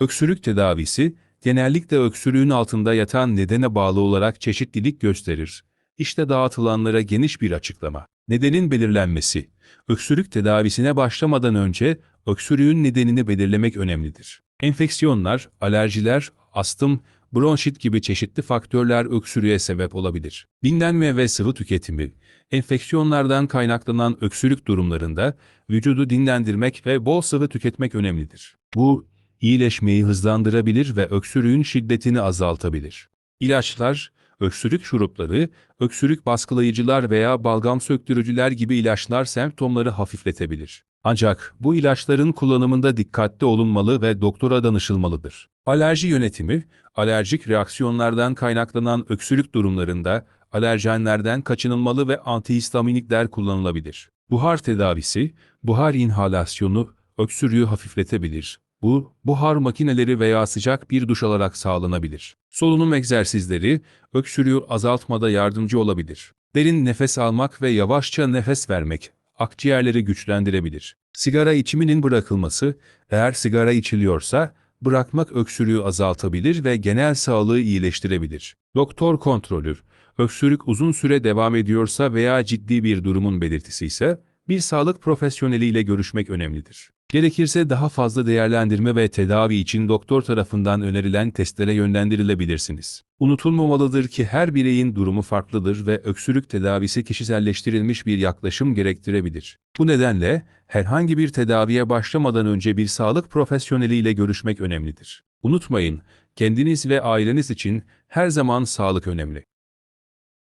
Öksürük tedavisi, genellikle öksürüğün altında yatan nedene bağlı olarak çeşitlilik gösterir. İşte dağıtılanlara geniş bir açıklama. Nedenin belirlenmesi. Öksürük tedavisine başlamadan önce öksürüğün nedenini belirlemek önemlidir. Enfeksiyonlar, alerjiler, astım, bronşit gibi çeşitli faktörler öksürüğe sebep olabilir. Dinlenme ve sıvı tüketimi, enfeksiyonlardan kaynaklanan öksürük durumlarında vücudu dinlendirmek ve bol sıvı tüketmek önemlidir. Bu, iyileşmeyi hızlandırabilir ve öksürüğün şiddetini azaltabilir. İlaçlar, öksürük şurupları, öksürük baskılayıcılar veya balgam söktürücüler gibi ilaçlar semptomları hafifletebilir. Ancak bu ilaçların kullanımında dikkatli olunmalı ve doktora danışılmalıdır. Alerji yönetimi, alerjik reaksiyonlardan kaynaklanan öksürük durumlarında alerjenlerden kaçınılmalı ve antihistaminikler kullanılabilir. Buhar tedavisi, buhar inhalasyonu öksürüğü hafifletebilir. Bu, buhar makineleri veya sıcak bir duş alarak sağlanabilir. Solunum egzersizleri, öksürüğü azaltmada yardımcı olabilir. Derin nefes almak ve yavaşça nefes vermek, akciğerleri güçlendirebilir. Sigara içiminin bırakılması, eğer sigara içiliyorsa, bırakmak öksürüğü azaltabilir ve genel sağlığı iyileştirebilir. Doktor kontrolü, öksürük uzun süre devam ediyorsa veya ciddi bir durumun belirtisi ise, bir sağlık profesyoneliyle görüşmek önemlidir. Gerekirse daha fazla değerlendirme ve tedavi için doktor tarafından önerilen testlere yönlendirilebilirsiniz. Unutulmamalıdır ki her bireyin durumu farklıdır ve öksürük tedavisi kişiselleştirilmiş bir yaklaşım gerektirebilir. Bu nedenle herhangi bir tedaviye başlamadan önce bir sağlık profesyoneliyle görüşmek önemlidir. Unutmayın, kendiniz ve aileniz için her zaman sağlık önemli.